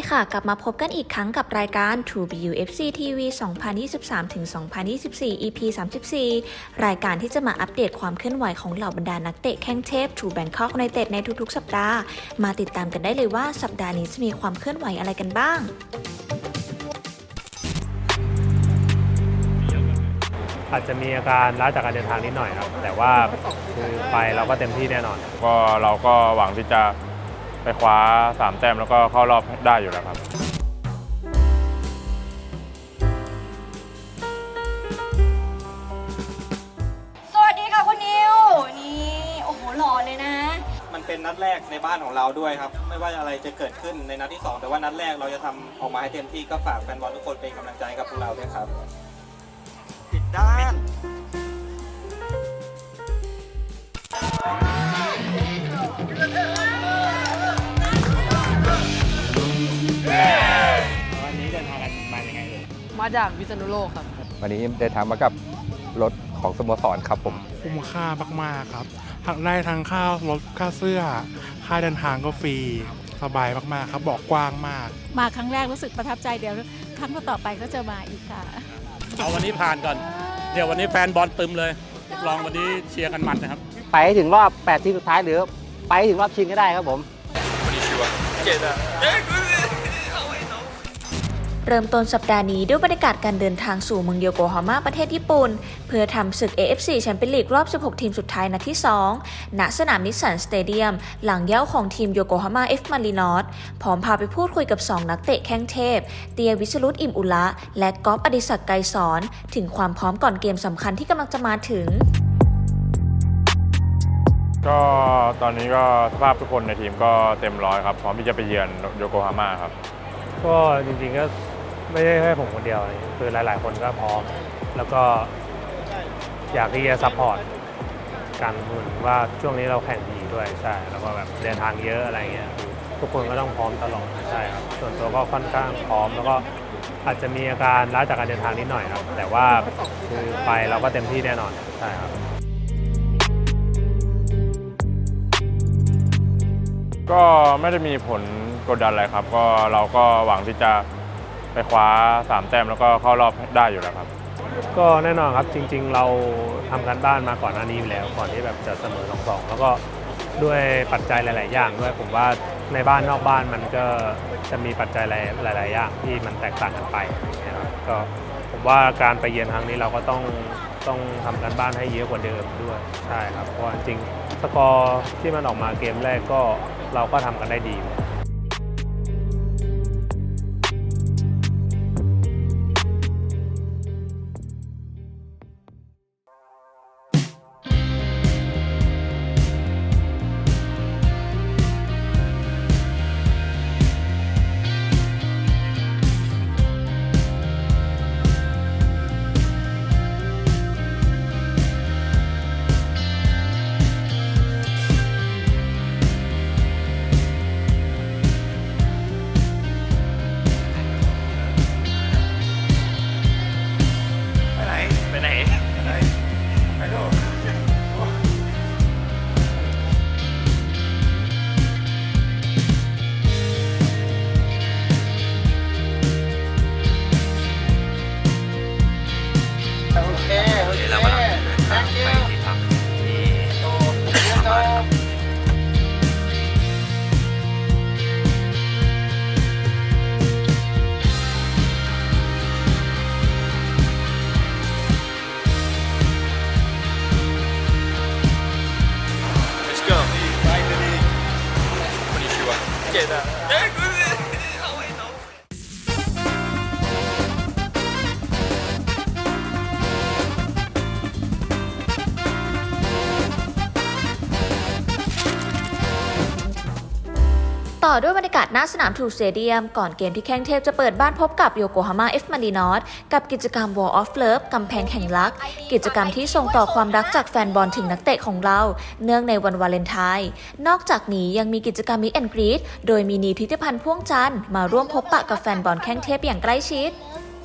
ดีค่ะ กลับมาพบกันอีกครั้งกับรายการ True BU FC TV 2023-2024 EP 34 รายการที่จะมาอัปเดตความเคลื่อนไหวของเหล่าบรรดานักเตะแข้งเทพ True Bangkok United ในทุกๆ สัปดาห์ มาติดตามกันได้เลยว่าสัปดาห์นี้จะมีความเคลื่อนไหวอะไรกันบ้างอาจจะมีอาการล้าจากการเดินทางนิดหน่อยครับ แต่ว่าคือไปเราก็เต็มที่แน่นอน ก็เราก็หวังที่จะ ไปคว้า3แต้มแล้วก็เข้ารอบได้อยู่แล้วครับสวัสดีค่ะคุณนิวนี่โอ้โหหล่อเลยนะ มันเป็นนัดแรกในบ้านของเราด้วยครับ ไม่ว่าอะไรจะเกิดขึ้นในนัดที่ 2 แต่ว่านัดแรกเราจะทำออกมาให้เต็มที่ก็ฝากแฟนบอลทุกคนเป็นกำลังใจให้กับพวกเราด้วยครับผิดด้านวัน มาจากพิษณุโลกครับ วันนี้เดินทางมากับรถของสโมสรครับผม คุ้มค่ามากๆครับทั้งได้ทั้งค่ารถค่าเสื้อ ค่าเดินทางก็ฟรี สบายมากๆครับบอกกว้างมาก มาครั้งแรกรู้สึกประทับใจเดี๋ยวครั้งต่อๆไปก็จะมาอีกค่ะ เอาวันนี้ผ่านก่อน เดี๋ยววันนี้แฟนบอลตึมเลยรับรองวันนี้เชียร์กันมันนะครับ ไปให้ถึงรอบ 8 ทีมสุดท้ายหรือ ไปให้ถึงรอบชิงก็ได้ครับผม เริ่มต้นสัปดาห์นี้ด้วยบรรยากาศการเดินทางสู่เมืองโยโกฮาม่าประเทศญี่ปุ่น เพื่อทำศึก AFC แชมเปี้ยนลีกรอบ 16 ทีมสุดท้ายนัดที่ 2 ณ สนามนิสสันสเตเดียม หลังเย้าของทีมโยโกฮาม่าเอฟมารีนอสพร้อมพาไปพูดคุยกับ 2 นักเตะแข้งเทพ เตียวิชรุตอิมอุละและก๊อฟอดิศักดิ์ไกรสอน ถึงความพร้อมก่อนเกมสำคัญที่กำลังจะมาถึงก็ตอนนี้ก็สภาพทุกคนในทีมก็เต็มร้อยครับพร้อมที่จะไปเยือนโยโกฮาม่าครับ ก็จริงๆก็ ไม่ใช่แค่ผมคนเดียวอะไรคือหลาย ๆ คนก็พร้อม แล้วก็อยากที่จะซัพพอร์ตกันเหมือนว่าช่วงนี้เราแข่งดีด้วยใช่แล้วก็แบบเดินทางเยอะอะไรเงี้ยคือทุกคนก็ต้องพร้อมตลอดใช่ครับส่วนตัวก็ค่อนข้างพร้อม แล้วก็อาจจะมีอาการล้าจากการเดินทางนิดหน่อยครับ แต่ว่าคือไปเราก็เต็มที่แน่นอนใช่ครับก็ไม่ได้มีผลกดดันอะไรครับ ก็เราก็หวังที่จะ ไปคว้า3แต้มแล้วก็เข้ารอบได้อยู่แล้วครับ ก็แน่นอนครับจริง ๆ เราทำการบ้านมาก่อนหน้านี้แล้ว ก่อนที่แบบจะเสมอสองสองแล้วก็ด้วยปัจจัยหลาย ๆ อย่างด้วยผมว่าในบ้านนอกบ้านมันก็จะมีปัจจัยหลาย ๆ อย่างที่มันแตกต่างกันไปอย่างเงี้ยครับก็ผมว่าการไปเยือนครั้งนี้เราก็ต้องต้องทำการบ้านให้เยอะกว่าเดิมด้วยใช่ครับเพราะจริงสกอร์ที่มันออกมาเกมแรกก็เราก็ทำกันได้ดี น้าสนามทูสเตเดียม ก่อนเกมที่แข้งเทพจะเปิดบ้านพบกับโยโกฮาม่าเอฟมารีนอสกับกิจกรรม Wall of Love กำแพงแห่งรัก กิจกรรมที่ส่งต่อความรักจากแฟนบอลถึงนักเตะของเรา เนื่องในวันวาเลนไทน์นอกจากนี้ยังมีกิจกรรมมิ a แอนกรีดโดยมีนีทิติพันธ์พ่วงจันทร์มาร่วมพบปะกับแฟนบอลแข้งเทพอย่างใกล้ชิด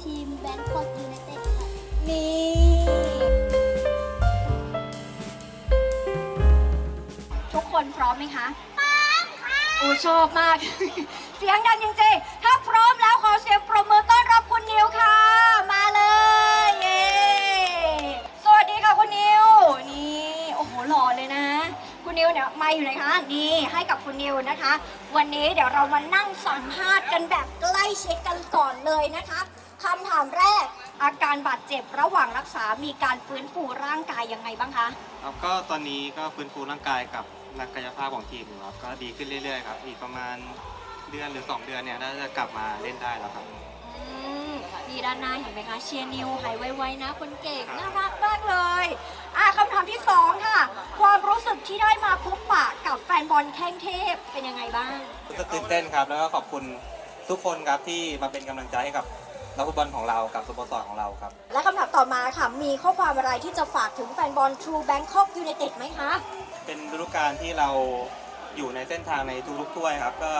ทีมแบงคอกยูไนเต็ดนี่ทุกคนพร้อมไหมคะ อมค่ะโอ้ชอบมาก เสียงดังจริงๆ ถ้าพร้อมแล้วขอเสียงปรบมือต้อนรับคุณนิวค่ะ มาเลยเย้สวัสดีค่ะคุณนิว นี่ โอ้โหหล่อเลยนะ คุณนิวเนี่ยมาอยู่ไหนคะ นี่ให้กับคุณนิวนะคะ วันนี้เดี๋ยวเรามานั่งสัมภาษณ์กันแบบใกล้ชิดกันก่อนเลยนะคะคำถามแรก อาการบาดเจ็บระหว่างรักษามีการฟื้นฟูร่างกายยังไงบ้างคะ ครับก็ตอนนี้ก็ฟื้นฟูร่างกายกับ นักกายภาพของทีมอยู่ครับก็ดีขึ้นเรื่อยๆครับอีกประมาณเดือนหรือ 2 เดือนเนี่ยน่าจะกลับมาเล่นได้แล้วครับ อืมนี่ด้านหน้าเห็นไหมคะเชียร์นิวหายไวๆนะคนเก่งน่ารักมากเลยอะคำถามที่สองค่ะ ความรู้สึกที่ได้มาพบปะกับแฟนบอลแข้งเทพเป็นยังไงบ้าง รู้สึกตื่นเต้นครับแล้วก็ขอบคุณทุกคนครับที่มาเป็นกำลังใจให้กับนักฟุตบอลของเรากับสโมสรของเราครับ และคำถามต่อมาค่ะ มีข้อความอะไรที่จะฝากถึงแฟนบอล True Bangkok United ไหมคะ เป็นฤดูกาลที่เราอยู่ในเส้นทางในทุกๆถ้วยครับ ก็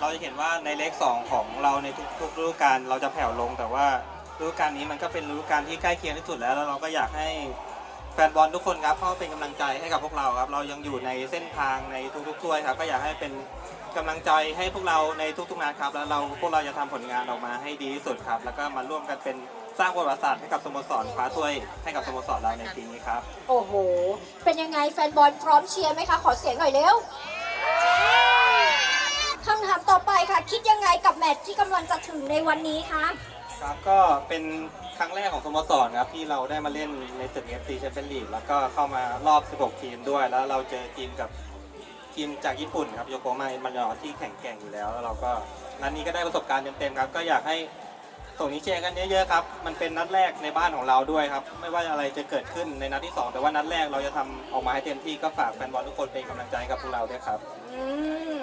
เราจะเห็นว่าในเลขสองของเราในทุกๆฤดูกาลเราจะแผ่วลง แต่ว่าฤดูกาลนี้มันก็เป็นฤดูกาลที่ใกล้เคียงที่สุดแล้วแล้วเราก็อยากให้แฟนบอลทุกคนครับเข้าเป็นกำลังใจให้กับพวกเราครับ เรายังอยู่ในเส้นทางในทุกๆถ้วยครับ ก็อยากให้เป็นกำลังใจให้พวกเราในทุกๆนัดครับ แล้วเราพวกเราจะทำผลงานออกมาให้ดีที่สุดครับ แล้วก็มาร่วมกันเป็น สร้างประวัติศาสตร์ให้กับสโมสรคว้าถ้วยให้กับสโมสรเราในปีนี้ครับ โอ้โห เป็นยังไงแฟนบอลพร้อมเชียร์ไหมคะ ขอเสียงหน่อยเร็วคำถามต่อไปค่ะ คิดยังไงกับแมตช์ที่กำลังจะถึงในวันนี้คะครับก็เป็นครั้งแรกของสโมสรครับที่เราได้มาเล่นในศึก FC Champions League แล้วก็เข้ามารอบ 16 ทีมด้วย แล้วเราเจอทีมกับทีมจากญี่ปุ่นครับโยโกมามันอที่แข่งแกร่งอยู่แล้วแล้วเราก็นัดนี้ก็ได้ประสบการณ์เต็มๆครับ ก็อยากให้ ส่งนี้เชียร์กันเยอะๆครับ มันเป็นนัดแรกในบ้านของเราด้วยครับ ไม่ว่าอะไรจะเกิดขึ้นในนัดที่ 2 แต่ว่านัดแรกเราจะทำออกมาให้เต็มที่ก็ฝากแฟนบอลทุกคนเป็นกำลังใจให้กับพวกเราด้วยครับ อืม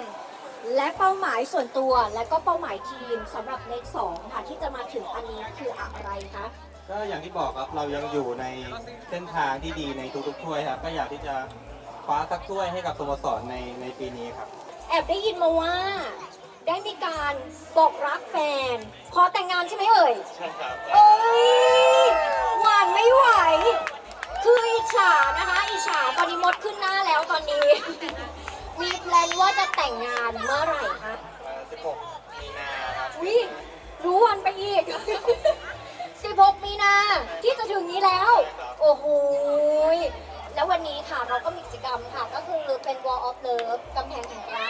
และเป้าหมายส่วนตัวและก็เป้าหมายทีมสำหรับเลขสองค่ะที่จะมาถึงอันนี้คืออะไรคะก็อย่างที่บอกครับเรายังอยู่ในเส้นทางที่ดีในทุกๆถ้วยครับก็อยากที่จะคว้าสักถ้วยให้กับสโมสรในในปีนี้ครับ แอบได้ยินมาว่า ได้มีการบอกรักแฟน ขอแต่งงานใช่ไหมเอ่ย ใช่ครับโอ้ยหวานไม่ไหว คืออิจฉานะคะ อิจฉาตอนนี้มดขึ้นหน้าแล้วตอนนี้ มีแพลนว่าจะแต่งงานเมื่อไหร่คะ16มีนาครับวิรู้วันไปอีก 16 มีนาที่จะถึงนี้แล้ว โอ้โหยแล้ววันนี้ค่ะเราก็มีกิจกรรมค่ะ ก็คือเป็น Wall of Love กำแพงแห่งรั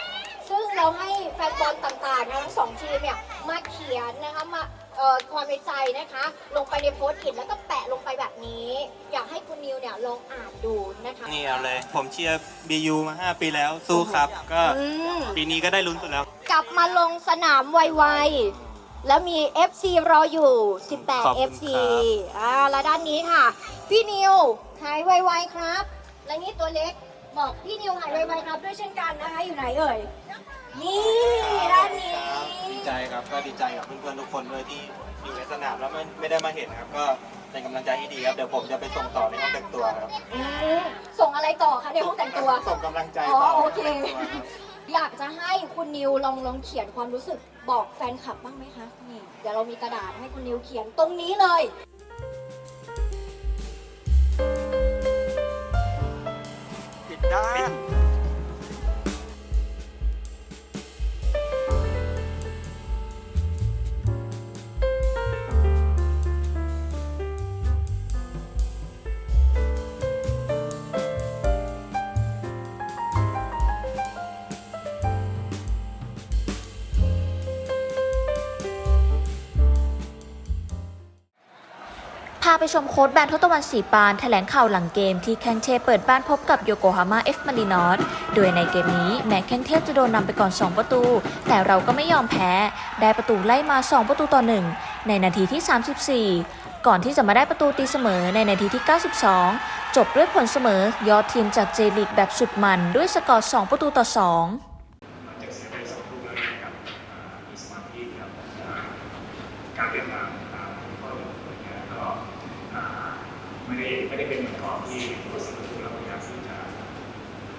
กซึ่ง เราให้แฟนบอลต่างๆนะทั้งสองทีมเนี่ยมาเขียนนะคะมาเอ่อความในใจนะคะ ลงไปในโพสต์อิทแล้วก็แปะลงไปแบบนี้ อยากให้คุณนิวเนี่ยลองอ่านดูนะคะนี่เอาเลย ผมเชียร์ BU มา 5 ปีแล้วสู้ครับ ก็อืมปีนี้ก็ได้ลุ้นสุดแล้ว กลับมาลงสนามไวๆ แล้วมี FC รออยู่ขอบ18คุณ FC ครับอ่าแล้วด้านนี้ค่ะ พี่นิวหายไวๆครับ และนี่ตัวเล็ก บอกพี่นิวหายไวๆครับด้วยเช่นกันนะคะอยู่ไหนเอ่ย นี่ด้านนี้ ดีใจครับก็ดีใจกับเพื่อนๆทุกคนด้วยที่อยู่ในสนามแล้วไม่ไม่ได้มาเห็นครับ ก็เป็นกำลังใจที่ดีครับเดี๋ยวผมจะไปส่งต่อในห้องแต่งตัวครับอืมส่งอะไรต่อคะในห้องแต่งตัว ส่งกำลังใจอ๋อต่อโอเค ในห้องแต่งตัวครับ อยากจะให้คุณนิวลองลองเขียนความรู้สึกบอกแฟนคลับบ้างไหมคะนี่เดี๋ยวเรามีกระดาษให้คุณนิวเขียนตรงนี้เลย ผิดานพาไปชมโค้ดแบนทศตวรรณสีปานแถลงข่าวหลังเกมที่แข้งเทพเปิดบ้านพบกับโยโกฮาม่าเอฟมารินอสโดยในเกมนี้แม้แข้งเทพจะโดนนำไปก่อน 2 ประตู แต่เราก็ไม่ยอมแพ้ ได้ประตูไล่มา 2 ประตูต่อ 1 ในนาทีที่ 34 ก่อนที่จะมาได้ประตูตีเสมอในนาทีที่ 92 จบด้วยผลเสมอยอดทีมจากเจลีกแบบสุดมันด้วยสกอร์ 2 ประตูต่อ 2 การเปลี่ยนแปลงตามข้อเสนอเนี่ยก็อ่า ไม่ได้ไม่ได้เป็นเหมือนก่อนที่ตัวสนุกเราพยายามที่จะ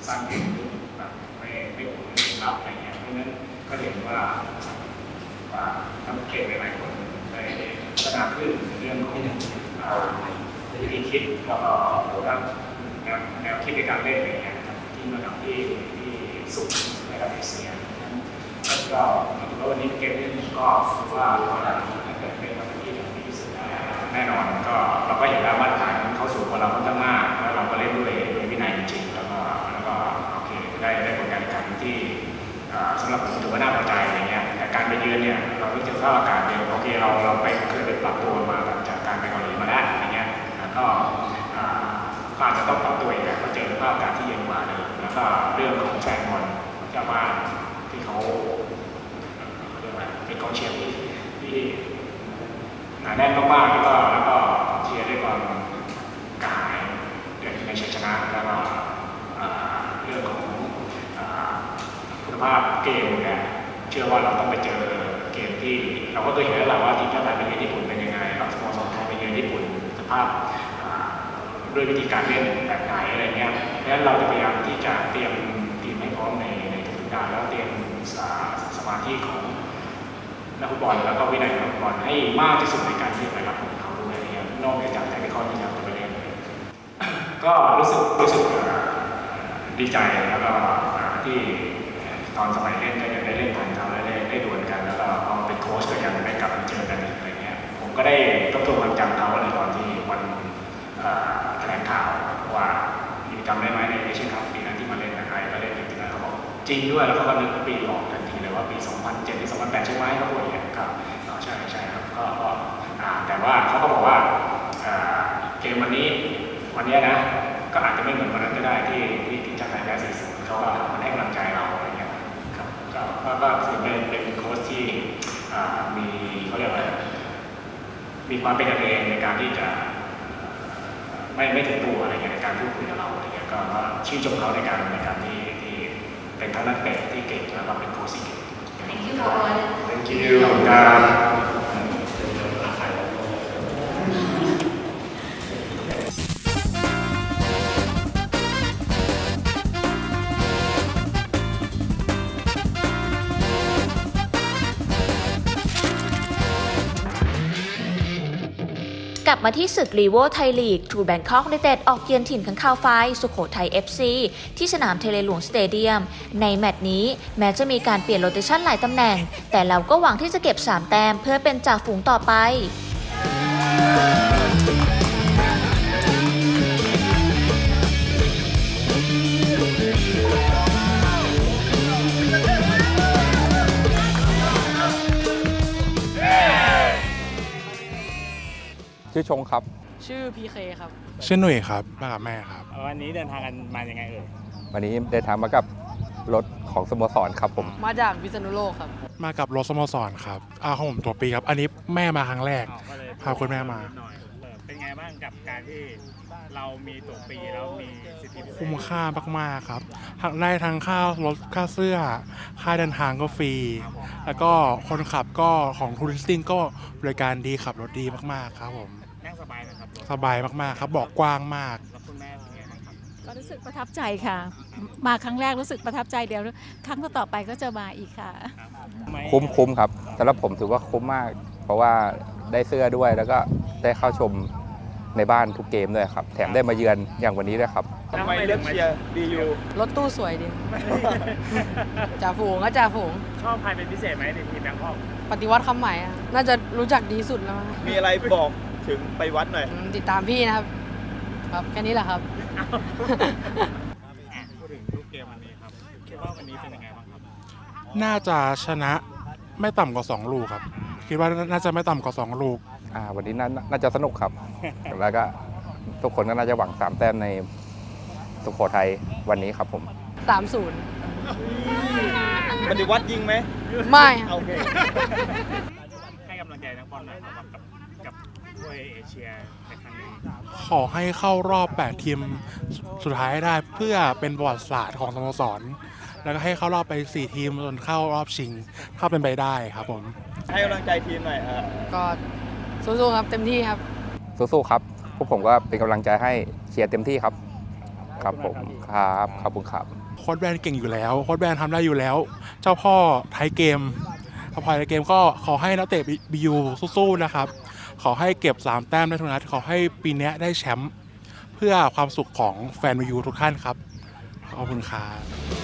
สร้างเกมขึ้นแบบไม่ไม่ผลลัพธ์อะไรเงี้ยเพราะฉะนั้นก็เห็นว่าว่าทำเกมหลายๆคนได้พัฒนาขึ้นในเรื่องของอ่าวิธีคิดแล้วก็หรือว่าแนวแนวคิดในการเล่นอะไรเงี้ยที่ระดับที่ที่สูงในระดับเอเชียนะครับก็ก็ถือว่าวันนี้เป็นเกมที่ก็ถือว่าเราได้เป็นเป็นระตูที่ดีที่สุดแน่นอนก็เราก็เห็นแล้วมา ตรฐานเขาสูงกเราค่อนข้างมากแล้วเราก็เล่นด้วยด้วยวินัยจริงแล้วก็แล้วก็โอเคได้ได้ผลการแข่งขันที่อ่าสำหรับผมถือว่าน่าพอใจอะไรเงี้ยแต่การไปเยือนเนี่ยเราไม่เจอสภาพอากาศเนี่ยโอเคเราเราไปเคยไปปรับตัวมาแบบจากการไปเกาหลีมาได้อะไรเงี้ยแล้วก็อาก็อาจจะต้องปรับตัวเอีกนะเพราะเจอสภาพอากาศที่เย็นกว่าเดิมแล้วก็เรื่องของแฟนบอลเจ้าบ้านที่เขาเรียกว่าเป็นกองเชียร์ที่ที่หนาแน่นมากๆแล้วก็แล้วก็เชียร์ด้วยความกระหาย ในชัยชนะแล้วก็เรื่องของคุณภาพเกมเนี่ยเชื่อว่าเราต้องไปเจอเกมที่เราก็เคยเห็นแล้วแหละว่าทีมชาติไทยไปเยือนญี่ปุ่นเป็นยังไงเราสโมสรไทยไปเยือนญี่ปุ่นสภาพด้วยวิธีการเล่นแบบไหนอะไรเงี้ยดังนั้นเราจะพยายามที่จะเตรียมทีมให้พร้อมในในทุกด้านแล้วเตรียมอ่าสมาธิของนักฟุตบอลแล้วก็วินัยของนักฟุตบอลให้มากที่สุดในการที่จะไปรับผลเขาด้วยอะไรเงี้ยนอกเหนือจากแต่ในข้อที่จะ ก็รู้สึกรู้สึกดีใจแล้วก็ที่ตอนสมัยเล่นก็ยังได้เล่นทันเขาและได้ได้ดวลกันแล้วก็พอเป็นโค้ชก็ยังได้กลับมาเจอกันอีกอะไรเงี้ยผมก็ได้ทบทวนความจำเขาในตอนที่วันแถลงข่าวว่ามีจำได้ไหมในเอเชียนคัพปีนั้นที่มาเล่นกับไทยก็เล่นกับที่นั่นเขาบอกจริงด้วยแล้วเขาก็นึกปีออกทันทีเลยว่าปี 2007หรือ2008ใช่ไหมเขาพูดอย่างเงี้ยครับใช่ใช่ครับก็แต่ว่าเขาก็บอกว่าเกมวันนี้ วันเนี้ยนะก็อาจจะไม่เหมือนวันนั้นก็ได้ที่ที่ทีมชาติไทยแพ้สี่ศูนย์เขาก็มาให้กำลังใจเราอะไรเงี้ยครับก็ก็ก็ถือเป็นเป็นโค้ชที่อ่ามีเขาเรียกว่าอะไรมีความเป็นกันเองในการที่จะไม่ไม่ถึงตัวอะไรเงี้ยในการพูดคุยกับเราอะไรเงี้ยก็ก็ชื่นชมเขาในการในการที่ที่เป็นทั้งนักเตะที่เก่งแล้วก็เป็นโค้ชที่เก่ง Thank you for all Thank you ขอบคุณครับ มาที่ศึกรีโวไทยลีกทูแบงคอกในเต็ดออกเยือนถิ่นขังข่าวไฟ สุโขทัย FC ที่สนามเทเลหลวงสเตเดียม ในแมตช์นี้แม้จะมีการเปลี่ยนโรเตชันหลายตำแหน่ง แต่เราก็หวังที่จะเก็บ 3 แต้มเพื่อเป็นจ่าฝูงต่อไป ชื่อชงครับ ชื่อพีเคครับ ชื่อหนุ่ยครับมากับแม่ครับ วันนี้เดินทางกันมายังไงเอ่ย วันนี้เดินทางมากับรถของสโมสรครับผม มาจากพิษณุโลกครับ มากับรถสโมสรครับอาของผมตัวปีครับ อันนี้แม่มาครั้งแรก ก็เลยพาคุณแม่มา หน่อยเออเป็นไงบ้างกับการที่เรามีตัวปีแล้วมีสิทธิพิเศษคุ้มค่ามากๆครับทั้งได้ทั้งค่ารถค่าเสื้อ ค่าเดินทางก็ฟรี แล้วก็คนขับก็ของทูริสติ้งก็บริการดีขับรถดีมากๆครับผม สบายมากๆครับบอกกว้างมากแล้วคุณแม่เป็นไงบ้างครับก็รู้สึกประทับใจค่ะ มาครั้งแรกรู้สึกประทับใจเดี๋ยวครั้งต่อไปก็จะมาอีกค่ะ คุ้มคุ้มครับสำหรับผมถือว่าคุ้มมาก เพราะว่าได้เสื้อด้วยแล้วก็ได้เข้าชมในบ้านทุกเกมด้วยครับ แถมได้มาเยือนอย่างวันนี้ด้วยครับ ทำไมเลือกเชียร์บียูรถตู้สวยดี จ่าฝูงก็จ่าฝูง ชอบใครเป็นพิเศษไหมในทีมแบงคอกปฏิวัติคำใหม่อะน่าจะรู้จักดีสุดแล้วมั้ง มีอะไรบอก ถึงไปวัดหน่อย อืมติดตามพี่นะครับ ครับแค่นี้แหละครับ พูดถึงรูปเกมวันนี้ครับคิดว่าวันนี้เป็นยังไงบ้างครับน่าจะชนะไม่ต่ำกว่า 2 ลูกครับ คิดว่าน่าจะไม่ต่ำกว่า 2 ลูก อ่าวันนี้น่าน่าจะสนุกครับ แล้วก็ทุกคนก็น่าจะหวังสามแต้มในสุโขทัยวันนี้ครับผม30ปฏิวัติยิงไหมไม่ครับ โอเค ให้กำลังใจนักบอลหน่อยครับกับกับ ถ้วยเอเชียในครั้งนี้ขอให้เข้ารอบ 8 ทีมสุดท้ายให้ได้เพื่อเป็นประวัติศาสตร์ของสโมสร แล้วก็ให้เข้ารอบไป 4 ทีมจนเข้ารอบชิง ถ้าเป็นไปได้ครับผม ให้กำลังใจทีมหน่อยเออก็สู้ๆครับเต็มที่ครับ สู้ๆครับ พวกผมก็เป็นกำลังใจให้เชียร์เต็มที่ครับ ครับผม ครับ ขอบคุณครับ โค้ดแบนเก่งอยู่แล้ว โค้ดแบนทำได้อยู่แล้ว เจ้าพ่อไทยเกมเจ้าพ่อไทยเกมก็ขอให้นักเตะบียูสู้ๆนะครับ ขอให้เก็บ 3 แต้มได้ทุกนัดขอให้ปีนี้ได้แชมป์เพื่อความสุขของแฟนมายูทุกท่านครับ ขอบคุณครับ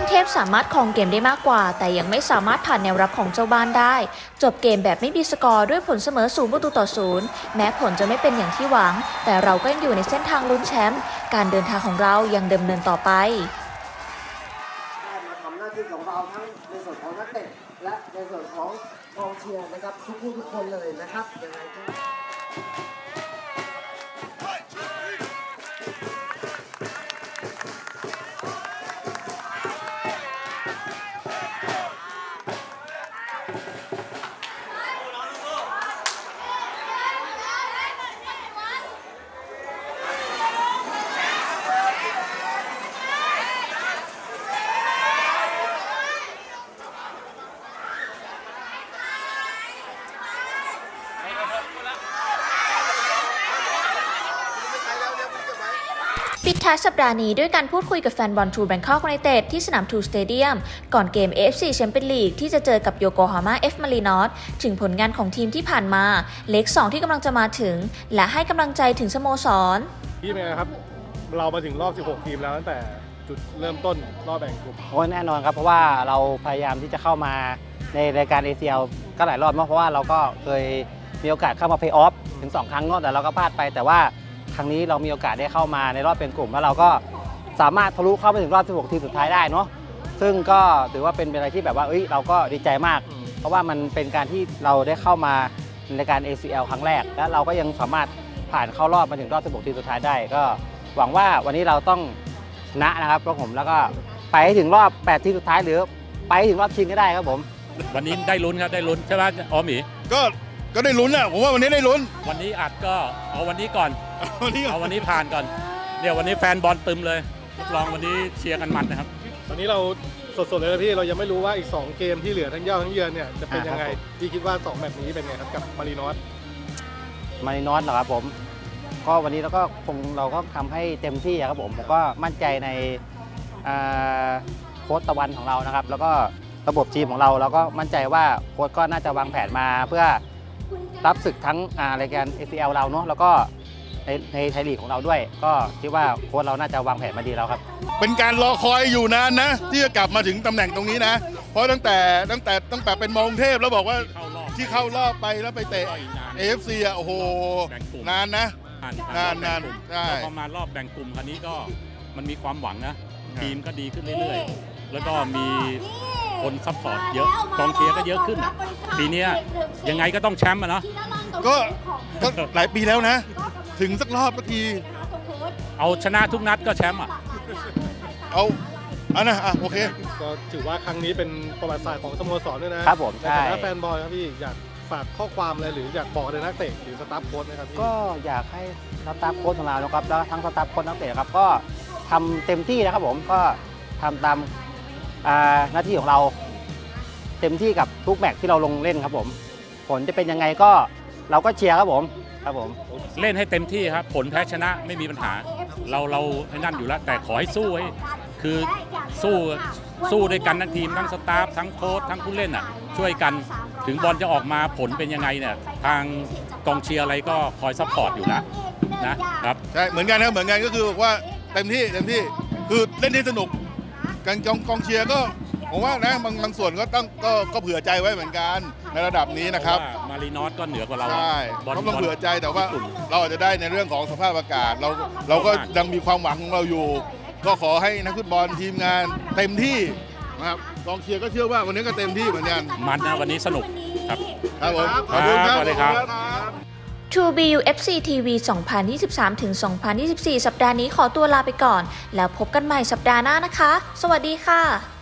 งเทพสามารถครองเกมได้มากกว่า แต่ยังไม่สามารถผ่านแนวรับของเจ้าบ้านได้ จบเกมแบบไม่มีสกอร์ด้วยผลเสมอศูนย์ประตูต่อศูนย์แม้ผลจะไม่เป็นอย่างที่หวัง แต่เราก็ยังอยู่ในเส้นทางลุ้นแชมป์การเดินทางของเรายังดำเนินต่อไปได้มาทำหน้าที่ของเราทั้งในส่วนของนักเตะและในส่วนของกองเชียร์นะครับทุกผู้ทุกคนเลยนะครับยังไงก็ ท้ายสัปดาห์นี้ด้วยการพูดคุยกับแฟนบอลทูแบงคอก u น i เต็ดที่สนามทูสเตเดียมก่อนเกม AFC แชมเปี้ยนลีกที่จะเจอกับโยโกฮาม่าเอฟมารีนอสถึงผลงานของทีมที่ผ่านมาเล็ก2ที่กำลังจะมาถึง และให้กำลังใจถึงสโมสรพี่เป็นไงครับ เรามาถึงรอบ 16 ทีมแล้วตั้งแต่จุดเริ่มต้นรอบแบ่งกลุ่มโอ้แน่นอนครับ เพราะว่าเราพยายามที่จะเข้ามาในรายการ ACL ก็หลายรอบเนอะเพราะว่าเราก็เคยมีโอกาสเข้ามาเพย์ออฟถึง 2 ครั้งเนอะแต่เราก็พลาดไปแต่ว่าค รั้งนี้เรามีโอกาสได้เข้ามาในรอบเป็นกลุ่ม แล้วเราก็สามารถทะลุเข้าไปถึงรอบ 16 ทีมสุดท้ายได้เนาะซึ่งก็ถือว่าเป็นอะไรที่แบบว่าเอ้ยเราก็ดีใจมาก เพราะว่ามันเป็นการที่เราได้เข้ามาในรายการ ACL ครั้งแรก และเราก็ยังสามารถผ่านเข้ารอบมาถึงรอบ 16 ทีมสุดท้ายได้ ก็หวังว่าวันนี้เราต้องชนะนะครับพวกผมแล้วก็ไปให้ถึงรอบ 8 ทีมสุดท้ายหรือ ไปให้ถึงรอบชิงก็ได้ครับผม วันนี้ได้ลุ้นครับได้ลุ้นใช่ไหมออมหมีก็ ก็ได้ลุ้นอะผมว่าวันนี้ได้ลุ้น วันนี้อัดก็เอาวันนี้ก่อน วันนี้ก่อนเอาวันนี้ผ่านก่อน เดี๋ยววันนี้แฟนบอลตึมเลยรับรองวันนี้เชียร์กันมันนะครับ ตอนนี้เราสดๆเลยนะพี่เรายังไม่รู้ว่าอีก 2 เกมที่เหลือทั้งเย้าทั้งเยือนเนี่ยจะเป็นยังไงอ่าครับผม พี่คิดว่า 2แมตช์นี้เป็นไงครับกับมารีนอสมารินอสเหรอครับผม ก็วันนี้เราก็คงเราก็ทำให้เต็มที่อะครับผมผมก็มั่นใจในอ่าโค้ชตะวันของเรานะครับ แล้วก็ระบบทีมของเราเราก็มั่นใจว่าโค้ชก็น่าจะวางแผนมาเพื่อ รับศึกทั้งอ่ารายการ ACL เราเนาะแล้วก็ในในไทยลีกของเราด้วย ก็คิดว่าโค้ชเราน่าจะวางแผนมาดีแล้วครับ เป็นการรอคอยอยู่นานนะ ที่จะกลับมาถึงตำแหน่งตรงนี้นะ เพราะตั้งแต่ตั้งแต่ตั้งแต่เป็นมองเทพแล้วบอกว่าเข้ารอบที่เข้ารอบไปแล้วไปเตะก็อีกนาน AFC อะโอ้โหแบ่งกลุ่มนานนะผ่านนานผ่รอบแบ่งกลุ่มนานใช่แล้วพอมารอบแบ่งกลุ่มคราวนี้ก็มันมีความหวังนะ ทีมก็ดีขึ้นเรื่อยๆ แล้วก็มี คนซัพพอร์ตเยอะกองเชียร์ก็เยอะขึ้นอะปีเนี้ยยังไงก็ต้องแชมป์อะเนาะ ก็ก็หลายปีแล้วนะ ถึงสักรอบสักที เอาชนะทุกนัดก็แชมป์อะ เอาเอานะอะโอเค ก็ถือว่าครั้งนี้เป็นประวัติศาสตร์ของสโมสรด้วยนะครับผมในใช่ ฐานะแฟนบอลครับพี่อยากฝากข้อความอะไรหรืออยากบอกเลยนักเตะหรือสตาฟโค้ชนะครับพี่ก็อยากให้สตาฟโค้ชของเรานะครับแล้วทั้งสตาฟโค้ชนักเตะครับก็ทำเต็มที่นะครับผมก็ทำตามอ่า หน้าที่ของเราเต็มที่กับทุกแมตช์ที่เราลงเล่นครับผม ผลจะเป็นยังไงก็เราก็เชียร์ครับผมครับผม เล่นให้เต็มที่ครับ ผลแพ้ชนะไม่มีปัญหา เราเราให้นั่นอยู่แล้ว แต่ขอให้สู้ให้คือสู้สู้ด้วยกันทั้งทีมทั้งสตาฟทั้งโค้ชทั้งผู้เล่นอะ ช่วยกันถึงบอลจะออกมาผลเป็นยังไงเนี่ยทางกองเชียร์อะไรก็คอยซัพพอร์ตอยู่นะนะครับ ใช่เหมือนกันนะเหมือนกันก็คือบอกว่าเต็มที่เต็มที่คือเล่นให้สนุก กันกองกองเชียร์ก็ผมว่านะบางบางส่วนก็ต้องก็ก็เผื่อใจไว้เหมือนกันในระดับนี้นะครับ เพาว่ามารีนอสก็เหนือกว่าเราใช่บอลเขาต้องเผื่อใจแต่ว่าญี่ปุ่น เราอาจจะได้ในเรื่องของสภาพอากาศ เราเราก็ยังมีความหวังของเราอยู่ ก็ขอให้นักฟุตบอลทีมงานเต็มที่นะครับกองเชียร์ก็เชื่อว่าวันนี้ก็เต็มที่เหมือนกันมันนะวันนี้สนุกครับ ครับผมขอบคุณครับ สวัสดีครับ True BU FC TV 2023-2024 สัปดาห์นี้ขอตัวลาไปก่อน แล้วพบกันใหม่สัปดาห์หน้านะคะ สวัสดีค่ะ